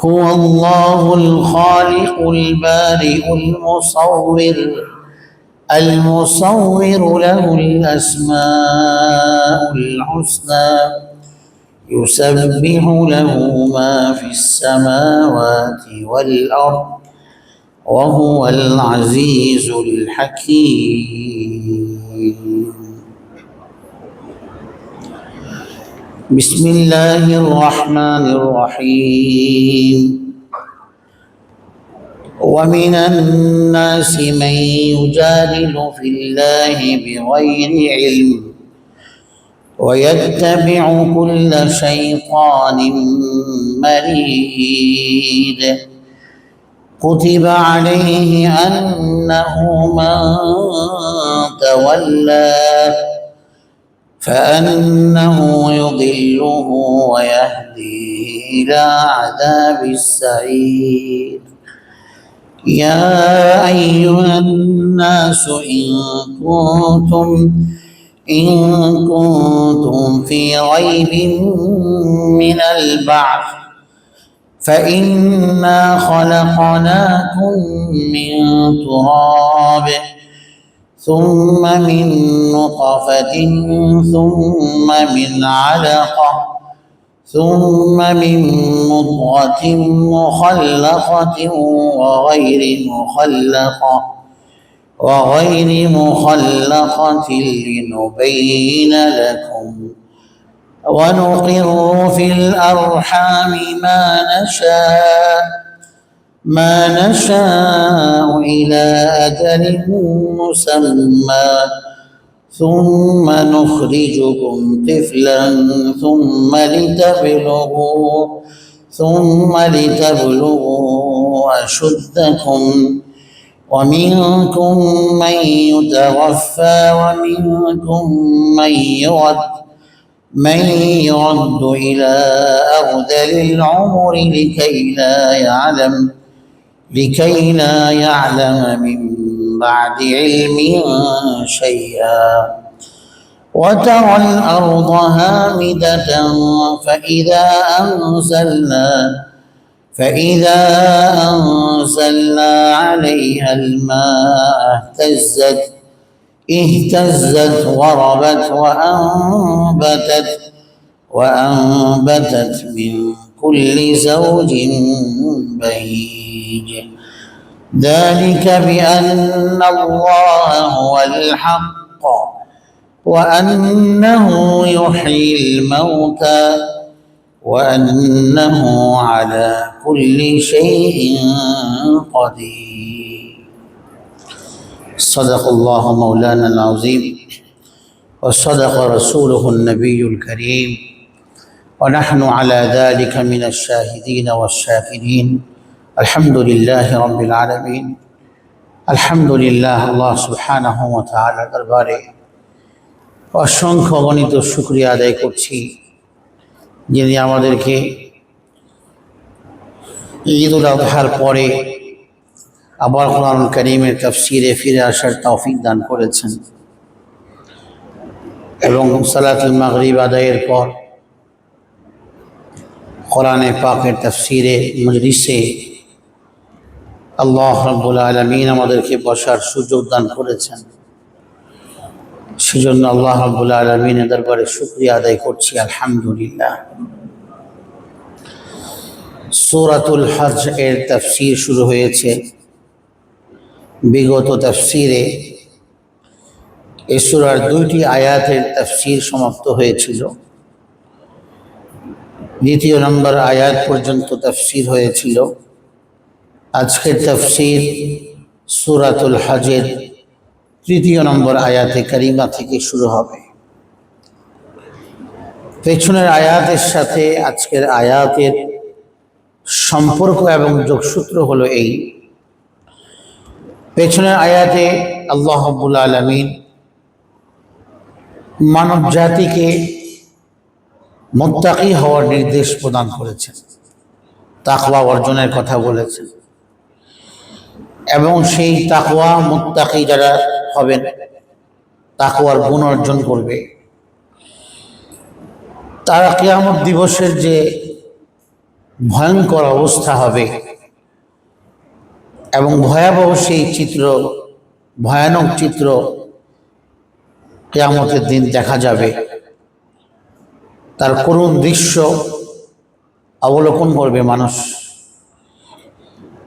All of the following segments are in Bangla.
هو الله الخالق البارئ المصور المصور له الأسماء الحسنى يسبح له ما في السماوات والأرض وهو العزيز الحكيم. بسم الله الرحمن الرحيم. ومن الناس من يجادل في الله بغير علم ويتبع كل شيطان مريد. كتب عليه أنه من تولاه فأنه يضله ويهديه إلى عذاب السعير يا أيها الناس إن كنتم إن كنتم في ريب من البعث فإنا خلقناكم من تراب ثم من نطفة ثم من علقة ثم من مضغة مخلقة وغير مخلقة وغير مخلقة لنبين لكم. ونقر في الأرحام ما نشاء. ما نشاء إلى أجل مسمى. ثم نخرجكم طفلا ثم لتبلغوا ثم لتبلغوا أشدكم. ومنكم من يتوفى ومنكم من يرد من يرد إلى أرذل العمر لكي لا يعلم. لكي لا يعلم من بعد علم شيئا. وترى الأرض هامدة فإذا أنزلنا فإذا أنزلنا عليها الماء اهتزت اهتزت وربت وأنبتت وأنبتت من كل زوج بهيج. ذلك بأن الله هو الحق وأنه يحيي الموتى وأنه على كل شيء قدير. صدق الله مولانا العظيم وصدق رسوله النبي الكريم. ونحن على ذلك من الشاهدين والشاكرين. الحمد لله رب العالمين الحمد لله আল্লাহ সুবহানাহু ওয়া তাআলা দরবারে অসংখ্য অগণিত শুকরিয়া আদায় করছি যিনি আমাদেরকে ঈদ উল আজহার পরে আবার কোরআন করিমের তাফসিরে ফিরে আসার তৌফিক দান করেছেন এবং সালাতুল মাগরিব আদায়ের পর কোরআনে পাকের তাফসিরে মজলিসে আল্লাহ রব্বুল আলমিন আমাদেরকে বসার সুযোগ দান করেছেন। সেজন্য আল্লাহ রব্বুল আলমিনের দরবারে শুক্রিয়া আদায় করছি, আলহামদুলিল্লাহ। সূরাতুল হজ এর তাফসীর শুরু হয়েছে। বিগত তফসিরে ঈশ্বরার দুইটি আয়াতের তফসির সমাপ্ত হয়েছিল। দ্বিতীয় নম্বর আয়াত পর্যন্ত তফসির হয়েছিল। আজকের তফসির সুরাতুল হজের তৃতীয় নম্বর আয়াতে কারিমা থেকে শুরু হবে। পেছনের আয়াতের সাথে আজকের আয়াতের সম্পর্ক এবং যোগসূত্র হলো এই। পেছনের আয়াতে আল্লাহ আব্বুল আলমিন মানব জাতিকে মোত্তাকি হওয়ার নির্দেশ প্রদান করেছেন। তাকওয়া অর্জনের কথা বলেছেন। এবং সেই তাকওয়া মুত্তাকি যারা হবেন, তাকওয়ার গুণ অর্জন করবে। তারা কেয়ামত দিবসের যে ভয়ঙ্কর অবস্থা হবে এবং ভয়াবহ সেই চিত্র, ভয়ানক চিত্র কেয়ামতের দিন দেখা যাবে। তার করুণ দৃশ্য অবলোকন করবে মানুষ।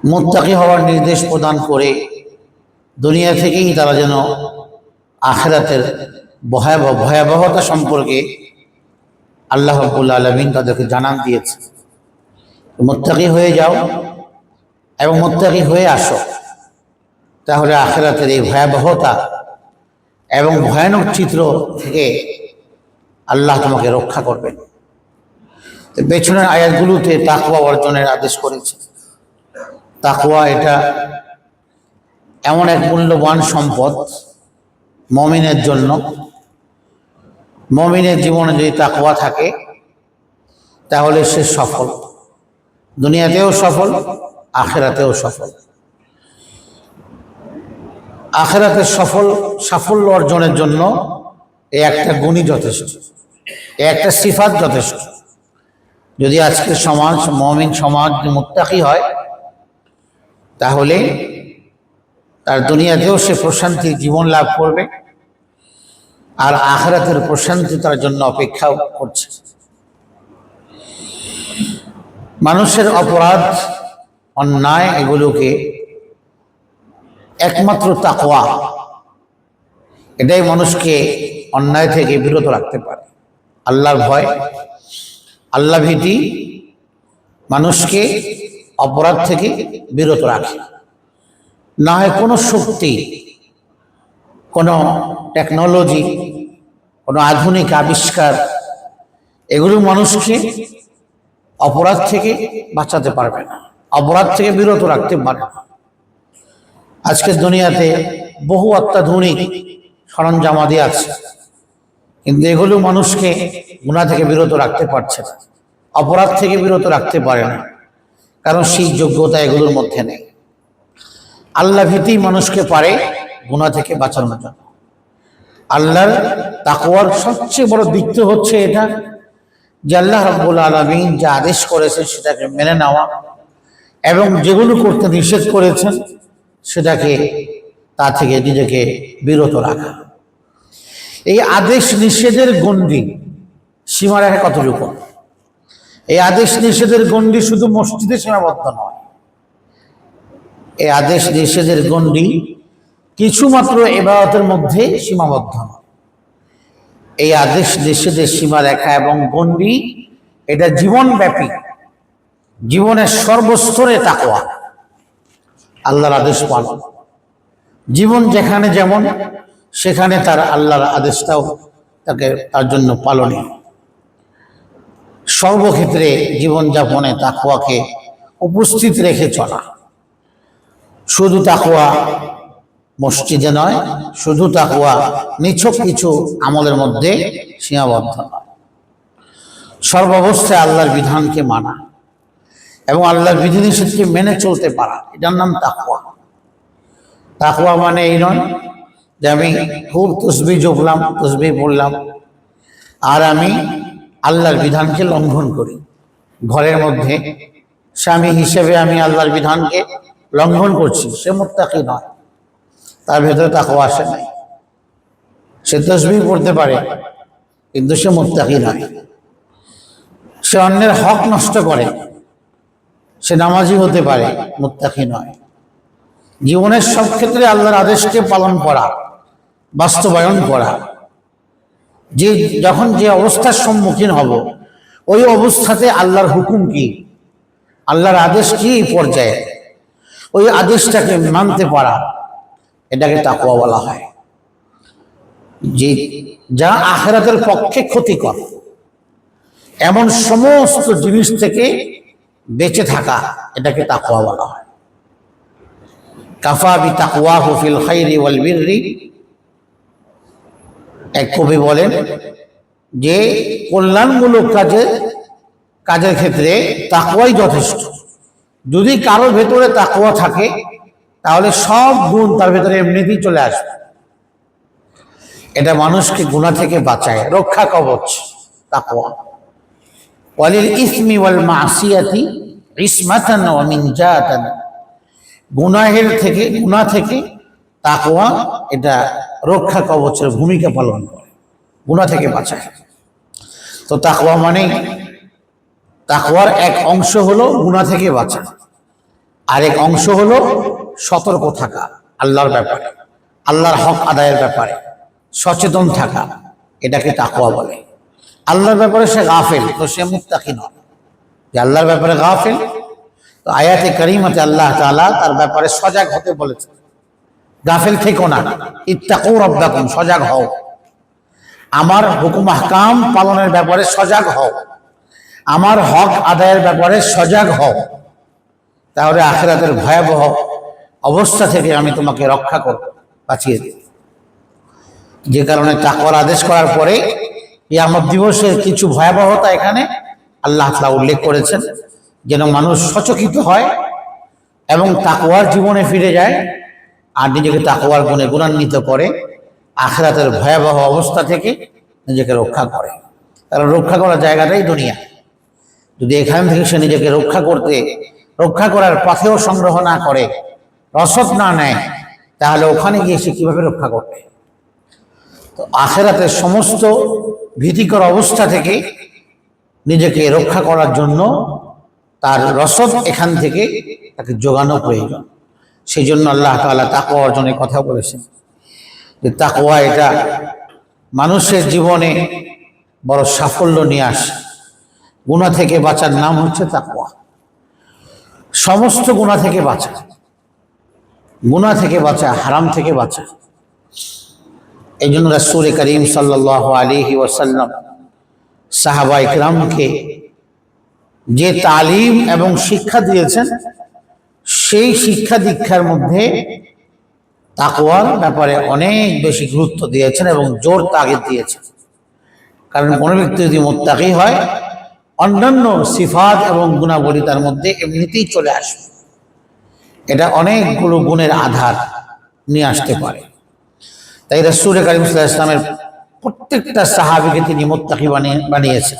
মোত্তাকি হওয়ার নির্দেশ প্রদান করে দুনিয়া থেকেই তারা যেন আখেরাতের ভয়াবহ, ভয়াবহতা সম্পর্কে আল্লাহ রব্বুল আলমিন তাদেরকে জানান দিয়েছে। মোত্তাকি হয়ে যাও এবং মোত্তাকি হয়ে আসো। তাহলে আখেরাতের এই ভয়াবহতা এবং ভয়ানক চিত্র থেকে আল্লাহ তোমাকে রক্ষা করবেন। পেছনের আয়াতগুলোতে তাকুয়া অর্জনের আদেশ করেছে। তাকুয়া এটা এমন এক মূল্যবান সম্পদ মমিনের জন্য। মমিনের জীবনে যদি তাকুয়া থাকে, তাহলে সে সফল। দুনিয়াতেও সফল, আখেরাতেও সফল। আখেরাতে সফল, সাফল্য অর্জনের জন্য এই একটা গুণই যথেষ্ট, এই একটা সিফাত যথেষ্ট। যদি আজকের সমাজ, মমিন সমাজ মুত্তাকি হয় তাহলে তার দুনিয়াতেও সে প্রশান্তির জীবন লাভ করবে আর আখরাতের প্রশান্তি তার জন্য অপেক্ষাও করছে। মানুষের অপরাধ, অন্যায় এগুলোকে একমাত্র তাকোয়া এটাই মানুষকে অন্যায় থেকে বিরত রাখতে পারে। আল্লাহর ভয়, আল্লাহ ভীতি মানুষকে অপরাধ থেকে বিরত রাখে। না হয় কোনো শক্তি, কোনো টেকনোলজি কোনো আধুনিক আবিষ্কার, এগুলো মানুষকে অপরাধ থেকে বাঁচাতে পারবে না, অপরাধ থেকে বিরত রাখতে পারে না। আজকের দুনিয়াতে বহু অত্যাধুনিক সরঞ্জামাদি আছে, কিন্তু এগুলো মানুষকে গুণা থেকে বিরত রাখতে পারছে না, অপরাধ থেকে বিরত রাখতে পারে না। কারণ সেই যোগ্যতা এগুলোর মধ্যে নেই। আল্লাহ ভীতি মানুষকে পারে গুণা থেকে বাঁচানোর জন্য। আল্লাহর তাকওয়ার সবচেয়ে বড় দিক হচ্ছে এটা, যে আল্লাহ রব্বুল আলমিন যা আদেশ করেছেন সেটাকে মেনে নেওয়া এবং যেগুলো করতে নিষেধ করেছেন সেটাকে তা থেকে নিজেকে বিরত রাখা। এই আদেশ নিষেধের গণ্ডি সীমারেখা কতটুকু? এই আদেশ নিষেধের গণ্ডি শুধু মসজিদে সীমাবদ্ধ নয়। এই আদেশ নিষেধের গণ্ডি কিছুমাত্র এবারতের মধ্যে সীমাবদ্ধ নয়। এই আদেশ নিষেধের সীমারেখা এবং গণ্ডি এটা জীবনব্যাপী, জীবনের সর্বস্তরে তাকোয়া আল্লাহর আদেশ পালন। জীবন যেখানে যেমন, সেখানে তার আল্লাহর আদেশটাও তাকে তার জন্য পালনীয়। সর্বক্ষেত্রে জীবনযাপনে তাকুয়াকে উপস্থিত রেখে চলা। শুধু তাকুয়া মসজিদে নয়, শুধু তাকুয়া নিছক কিছু আমলের মধ্যে সীমাবদ্ধ নয়। সর্বাবস্থায় আল্লাহর বিধানকে মানা এবং আল্লাহর বিধিনিষেধকে মেনে চলতে পারা, এটার নাম তাকুয়া। তাকুয়া মানে এই নয় যে আমি খুব তসবি জপলাম, তসবি পড়লাম, আর আমি আল্লাহর বিধানকে লঙ্ঘন করি। ঘরের মধ্যে স্বামী হিসেবে আমি আল্লাহর বিধানকে লঙ্ঘন করছি, সে মোত্তাকি নয়। তার ভেতরে তাকওয়া আসে নাই। সে তসবি পড়তে পারে, কিন্তু সে মোত্তাকি নয়। সে অন্যের হক নষ্ট করে, সে নামাজি হতে পারে, মোত্তাকি নয়। জীবনের সব ক্ষেত্রে আল্লাহর আদেশকে পালন করা, বাস্তবায়ন করা যে যখন যে অবস্থার সম্মুখীন হব, ওই অবস্থাতে আল্লাহর হুকুম কি? আল্লাহর আদেশ কি পর্যায়ে? ওই আদেশটাকে মানতে পারা, এটাকে তাকুয়া বলা হয়। যে যা আখেরাতের পক্ষে ক্ষতিকর, এমন সমস্ত জিনিস থেকে বেঁচে থাকা, এটাকে তাকুয়া বলা হয়। কাফা বি তাকুয়া হুফিল খাইরি ওয়াল বিররি এক কবি বলেন যে কল্যাণমূলক কাজে, কাজের ক্ষেত্রে তাকুয়াই যথেষ্ট। যদি কারও ভেতরে তাকুয়া থাকে, তাহলে সব গুণ তার ভেতরে এমনিতেই চলে আসবে। এটা মানুষকে গুণা থেকে বাঁচায়, রক্ষা কবচ তাকুয়া ওয়ালিল ইসমি ওয়াল মাসিয়াতি ইসমাতান ওয়া মিনজাতান। গুনাহের থেকে গুনাহ থেকে তাকওয়া, এটা রক্ষা কবচের ভূমিকা পালন করে, গুনাহ থেকে বাঁচায়। তো তাকওয়া মানে তাকওয়ার এক অংশ হলো গুনাহ থেকে বাঁচা, আরেক অংশ হলো সতর্ক থাকা, আল্লাহর ব্যাপারে, আল্লাহর হক আদায়ের ব্যাপারে, সচেতন থাকা, এটাকে তাকওয়া বলে। আল্লাহর ব্যাপারে সে গাফেল, তো সে মুত্তাকি নয়। যে আল্লাহর ব্যাপারে গাফেল, তো আয়াতে করিমাতে আল্লাহ তাআলা তার ব্যাপারে সজাগ হতে বলেছে গাফেল থেকো না। ইত্তাকু রব্বাকুম, সজাগ হও। আমার হুকুম আহকাম পালনের ব্যাপারে সজাগ হও। আমার হক আদায়ের ব্যাপারে সজাগ হও। তাহলে আখেরাতের ভয়াবহ অবস্থা থেকে আমি তোমাকে রক্ষা করব, বাঁচিয়ে দেব। যে কারণে তাকওয়ার আদেশ করার পরে ইয়ামত দিবসের কিছু ভয়াবহতা এখানে আল্লাহ তাআলা উল্লেখ করেছেন, যেন মানুষ সচকিত হয় এবং তাকওয়ার জীবনে ফিরে যায়। আর নিজেকে তাকওয়ার গুণে গুণান্বিত করে আখেরাতের ভয়াবহ অবস্থা থেকে নিজেকে রক্ষা করে। কারণ রক্ষা করার জায়গাটাই দুনিয়া। যদি এখান থেকে সে নিজেকে রক্ষা করতে, রক্ষা করার পথেও সংগ্রহ না করে, রসদ না নেয়, তাহলে ওখানে গিয়ে সে কীভাবে রক্ষা করবে? তো আখেরাতের সমস্ত ভীতিকর অবস্থা থেকে নিজেকে রক্ষা করার জন্য তার রসদ এখান থেকে তাকে যোগানো প্রয়োজন। সেই জন্য আল্লাহ তাআলা তাকওয়া অর্জনের কথা বলেছেন। যে তাকোয়া এটা মানুষের জীবনে বড় সাফল্য নিয়ে আসে। গুণা থেকে বাঁচার নাম হচ্ছে তাকওয়া। সমস্ত গুণা থেকে বাঁচা। গুণা থেকে বাঁচা, হারাম থেকে বাঁচা। এই জন্য রাসূল করিম সাল্লাহ আলিহি ওয়াসাল্লাম সাহাবা ইকরামকে যে তালিম এবং শিক্ষা দিয়েছেন সেই শিক্ষা দীক্ষার মধ্যে তাকওয়ার ব্যাপারে অনেক বেশি গুরুত্ব দিয়েছেন এবং জোর তাগিদ দিয়েছেন। কারণ কোনো ব্যক্তি যদি মোত্তাকি হয়, অন্যান্য সিফাত এবং গুণাবলী তার মধ্যে এমনিতেই চলে আসবে। এটা অনেকগুলো গুণের আধার নিয়ে আসতে পারে। তাই রসুল সাল্লাহ ইসলামের প্রত্যেকটা সাহাবিকে তিনি মোত্তাকি বানিয়ে বানিয়েছেন।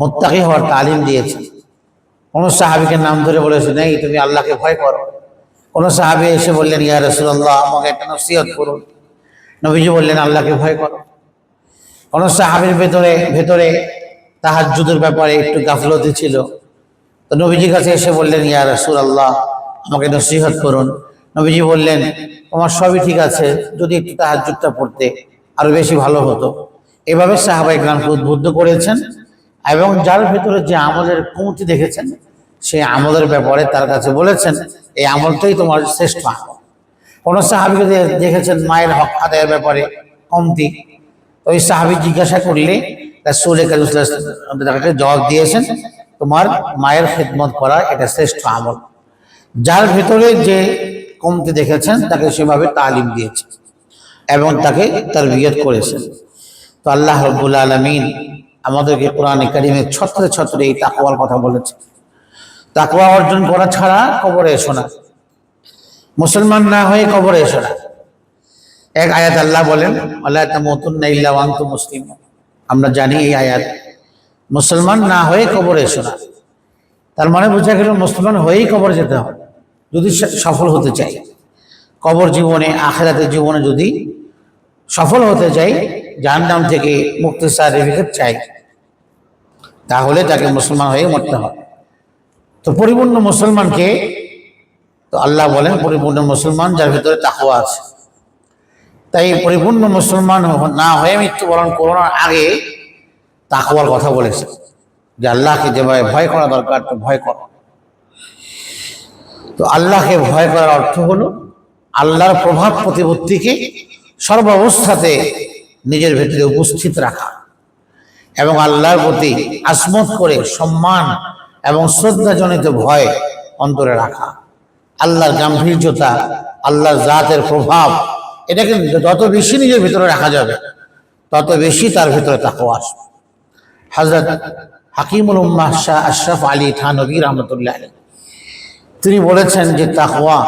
মোত্তাকি হওয়ার তালিম দিয়েছেন। কোনো সাহাবিকে নাম ধরে বলেছে, নেই, তুমি আল্লাহকে ভয় করো। কোনো সাহাবি এসে বললেন, ইয়া রসুল্লাহ আমাকে একটা নসিহত করুন। নবীজি বললেন, আল্লাহকে ভয় করো। কোনো সাহাবির ভেতরে ভেতরে তাহাজ্জুদের ব্যাপারে একটু গাফলতি ছিল। তো নবীজির কাছে এসে বললেন, ইয়া রসুল আল্লাহ আমাকে নসিহত করুন। নবীজি বললেন, তোমার সবই ঠিক আছে, যদি একটু তাহাজ্জুদটা পড়তে আরও বেশি ভালো হতো। এভাবে সাহাবাই গ্রামকে উদ্বুদ্ধ করেছেন। এবং যার ভেতরে যে আমলের কমতি দেখেছেন সেই আমলের ব্যাপারে তার কাছে বলেছেন, এই আমলটাই তোমার শ্রেষ্ঠ আমল। কোন সাহাবিকে দেখেছেন মায়ের হক আদায়ের ব্যাপারে কমতি? ওই সাহাবি জিজ্ঞাসা করলে তার সুরে তাকে জবাব দিয়েছেন, তোমার মায়ের খেদমত করা এটা শ্রেষ্ঠ আমল। যার ভেতরে যে কমতি দেখেছেন, তাকে সেভাবে তালিম দিয়েছে এবং তাকে তার বিয়ত করেছেন। তো আল্লাহ রব্বুল আলমিন আমাদেরকে কোরআন কারিমের ছত্রে ছত্রে এই তাকওয়ার কথা বলেছে। তাকওয়া অর্জন করা ছাড়া কবরে এসো না। মুসলমান না হয়ে কবরে এসো না। এক আয়াত আল্লাহ বলেন আল্লাহ তামুতুন্না ইল্লা ওয়া আনতুম মুসলিম আমরা জানি এই আয়াত, মুসলমান না হয়ে কবরে এসো না। তার মানে বোঝা গেল মুসলমান হয়েই কবর যেতে হবে, যদি সফল হতে চাই কবর জীবনে, আখেরাতের জীবনে যদি সফল হতে চাই জাহান্নাম থেকে মুক্তির সার্টিফিকেট চাই। তাহলে তাকে মুসলমান হয়ে মরতে হবে। তো পরিপূর্ণ মুসলমানকে তো আল্লাহ বলেন পরিপূর্ণ মুসলমান যার ভিতরে তাকওয়া আছে। তাই পরিপূর্ণ মুসলমান না হয়ে মৃত্যুবরণ করোনার আগে তাকওয়ার কথা বলেছে। যে আল্লাহকে যেভাবে ভয় করা দরকার, তো ভয় করো। তো আল্লাহকে ভয় করার অর্থ হলো আল্লাহর প্রভাব প্রতিপত্তিকে সর্বাবস্থাতে নিজের ভেতরে উপস্থিত রাখা। এবং আল্লাহর প্রতি আসমত করে সম্মান এবং শ্রদ্ধাজনিত ভয় অন্তরে রাখা। আল্লাহর গাম্ভীর্যতা, আল্লাহর জাতের প্রভাব এটাকে যত বেশি নিজের ভিতরে রাখা যাবে, তত বেশি তার ভিতরে তাকওয়া আসবে। হজরত হাকিমুল উম্মাহ শাহ আশরাফ আলী থানবী রহমতুল্লাহ আলী তিনি বলেছেন যে তাকওয়া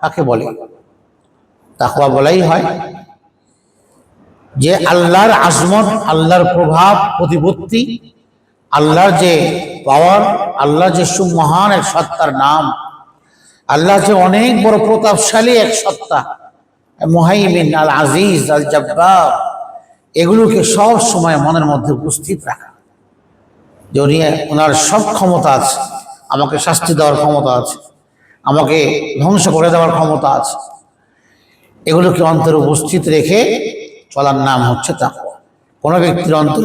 কাকে বলে? তাকওয়া বলাই হয় যে আল্লাহর আজমত, আল্লাহর প্রভাব, প্রতিপত্তি, আল্লাহর যে পাওয়ার আল্লাহ যে সুমহান এক সত্তার নাম আল্লাহ যে অনেক বড় প্রতাপশালী এক সত্তা, মুহাইমিন আল আজিজ আল জব্বার এগুলোকে সব সময় মনের মধ্যে উপস্থিত রাখা। যে উনি ওনার সব ক্ষমতা আছে, আমাকে শাস্তি দেওয়ার ক্ষমতা আছে, আমাকে ধ্বংস করে দেওয়ার ক্ষমতা আছে, এগুলোকে অন্তরে উপস্থিত রেখে চলার নাম হচ্ছে তাকওয়া। কোনো ব্যক্তির অন্তর